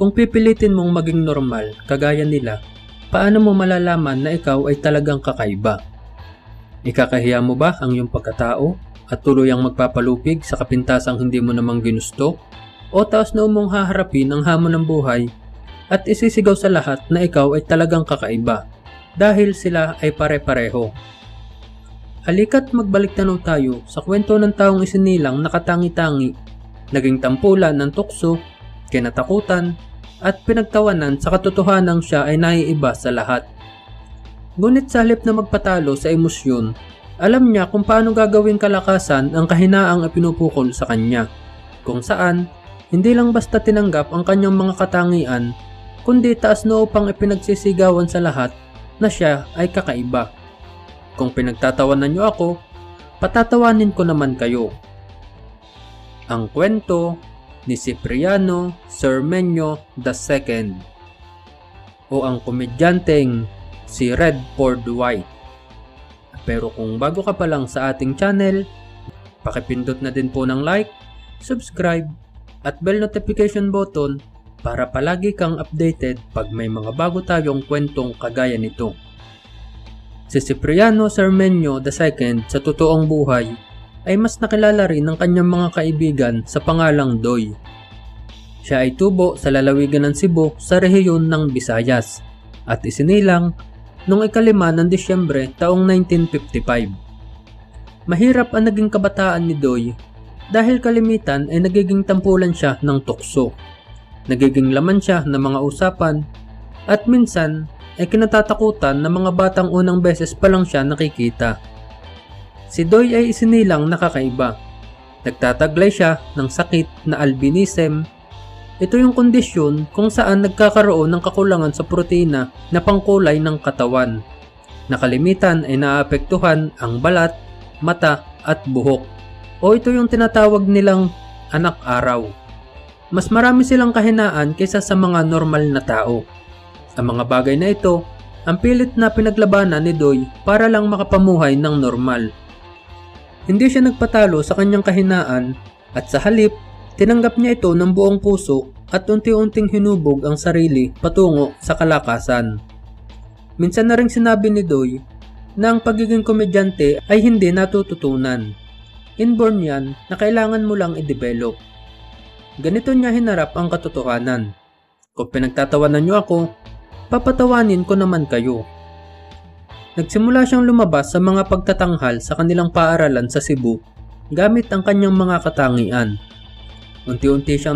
Kung pipilitin mong maging normal, kagaya nila, paano mo malalaman na ikaw ay talagang kakaiba? Ikakahiya mo ba ang iyong pagkatao at tuluyang magpapalupig sa kapintasang hindi mo namang ginusto? O taos na umong haharapin ang hamon ng buhay at isisigaw sa lahat na ikaw ay talagang kakaiba dahil sila ay pare-pareho. Halika't magbalik tanaw tayo sa kwento ng taong isinilang nakatangi-tangi, naging tampulan ng tukso, kinatakutan, at pinagtawanan sa katotohanang siya ay naiiba sa lahat. Ngunit sa halip na magpatalo sa emosyon, alam niya kung paano gagawing kalakasan ang kahinaang ipinupukol sa kanya, kung saan hindi lang basta tinanggap ang kanyang mga katangian, kundi taas na upang ipinagsisigawan sa lahat na siya ay kakaiba. Kung pinagtatawanan niyo ako, patatawanin ko naman kayo. Ang kwento ni Cipriano Cermenio II o ang komedyanteng si Redford White. Pero kung bago ka pa lang sa ating channel, pakipindot na din po ng like, subscribe, at bell notification button para palagi kang updated pag may mga bago tayong kwentong kagaya nito. Si Cipriano Cermenio II sa totoong buhay ay mas nakilala rin ng kanyang mga kaibigan sa pangalang Doy. Siya ay tubo sa lalawigan ng Cebu sa rehiyon ng Visayas at isinilang noong ikalima ng Disyembre taong 1955. Mahirap ang naging kabataan ni Doy dahil kalimitan ay nagiging tampulan siya ng tukso. Nagiging laman siya ng mga usapan at minsan ay kinatatakutan ng mga batang unang beses pa lang siya nakikita. Si Doy ay isinilang nakakaiba. Nagtataglay siya ng sakit na albinism. Ito yung kondisyon kung saan nagkakaroon ng kakulangan sa protina na pangkulay ng katawan. Nakalimitan ay naapektuhan ang balat, mata at buhok. O ito yung tinatawag nilang anak araw. Mas marami silang kahinaan kaysa sa mga normal na tao. Ang mga bagay na ito, ang pilit na pinaglabanan ni Doy para lang makapamuhay ng normal. Hindi siya nagpatalo sa kanyang kahinaan at sa halip, tinanggap niya ito ng buong puso at unti-unting hinubog ang sarili patungo sa kalakasan. Minsan na rin sinabi ni Doy na ang pagiging komedyante ay hindi natututunan. Inborn yan na kailangan mo lang i-develop. Ganito niya hinarap ang katotohanan. Kung pinagtatawanan niyo ako, papatawanin ko naman kayo. Nagsimula siyang lumabas sa mga pagtatanghal sa kanilang paaralan sa Cebu gamit ang kanyang mga katangian. Unti-unti siyang